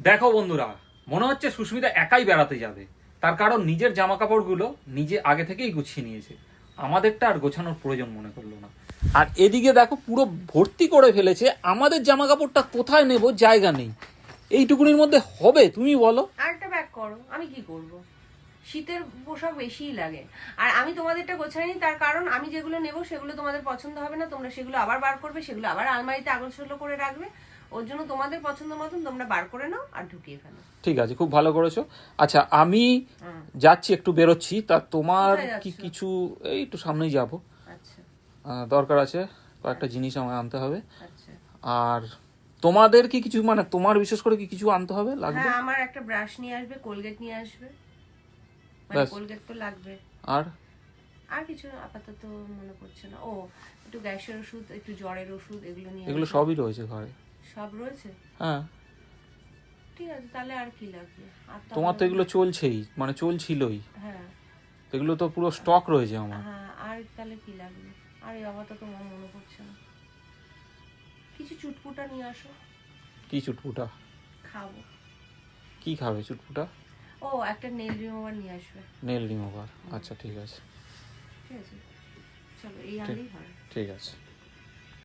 দেখো বন্ধুরা, মনে হচ্ছে সুস্মিতা একাই বেড়াতে যাবে। তার কারণ নিজের জামা কাপড়গুলো নিজে আগে থেকেই গুছিয়ে নিয়েছে। আমাদেরটা আর গোছানোর প্রয়োজন মনে করল না। আর এদিকে দেখো, পুরো ভর্তি করে ফেলেছে। আমাদের জামা কাপড়টা কোথায় নেব জায়গা নেই। এইটুকুনির মধ্যে হবে, তুমি বলো। আরেকটা ব্যাগ করো, আমি কি করব? শীতের পোশাক বেশিই লাগে। আর আমি তোমাদেরটা গোছাইনি, তার কারণ আমি যেগুলো নেব সেগুলো তোমাদের পছন্দ হবে না। তোমরা সেগুলো আবার বার করবে, সেগুলো আবার আলমারিতে আগোছলো করে রাখবে। ওর জন্য তোমাদের পছন্দ মতন তোমরা বার করে নাও আর ঢুকিয়ে ফেলো। ঠিক আছে খুব ভালো করেছ। আচ্ছা আমি যাচ্ছি একটু বেরোচ্ছি। তা তোমার কি কিছু? এই একটু সামনেই যাব। আচ্ছা। দরকার আছে কয়েকটা জিনিস আমায় আনতে হবে। আচ্ছা। আর তোমাদের কি কিছু মানে তোমার বিশেষ করে কি কিছু আনতে হবে লাগবে? হ্যাঁ আমার একটা ব্রাশ নিয়ে আসবে কোলগেট নিয়ে আসবে। মানে কোলগেট তো লাগবে। আর? আর কিছু আপাতত মনে পড়ছে না। ও একটু গ্যাসের ওষুধ একটু জ্বরের ওষুধ এগুলো নিয়ে এগুলো সবই রয়েছে ঘরে। সব রয়েছে? হ্যাঁ। ঠিক আছে তাহলে আর কি লাগবে? আর তোমার তো এগুলো চলছেই মানে চলছিলই। হ্যাঁ। এগুলো তো পুরো স্টক রয়েছে আমার। হ্যাঁ আর তাহলে কি লাগবে? আর এই আপাতত তোমার মনে পড়ছে না। কিছু চুটপুটা নিয়ে আসো। কি চুটপুটা? খাব। কি খাবে চুটপুটা? ও একটা নেল রিমুভার নিয়ে আসবে। নেল রিমুভার আচ্ছা ঠিক আছে। ঠিক আছে। চলো এই আনলেই হয়। ঠিক আছে।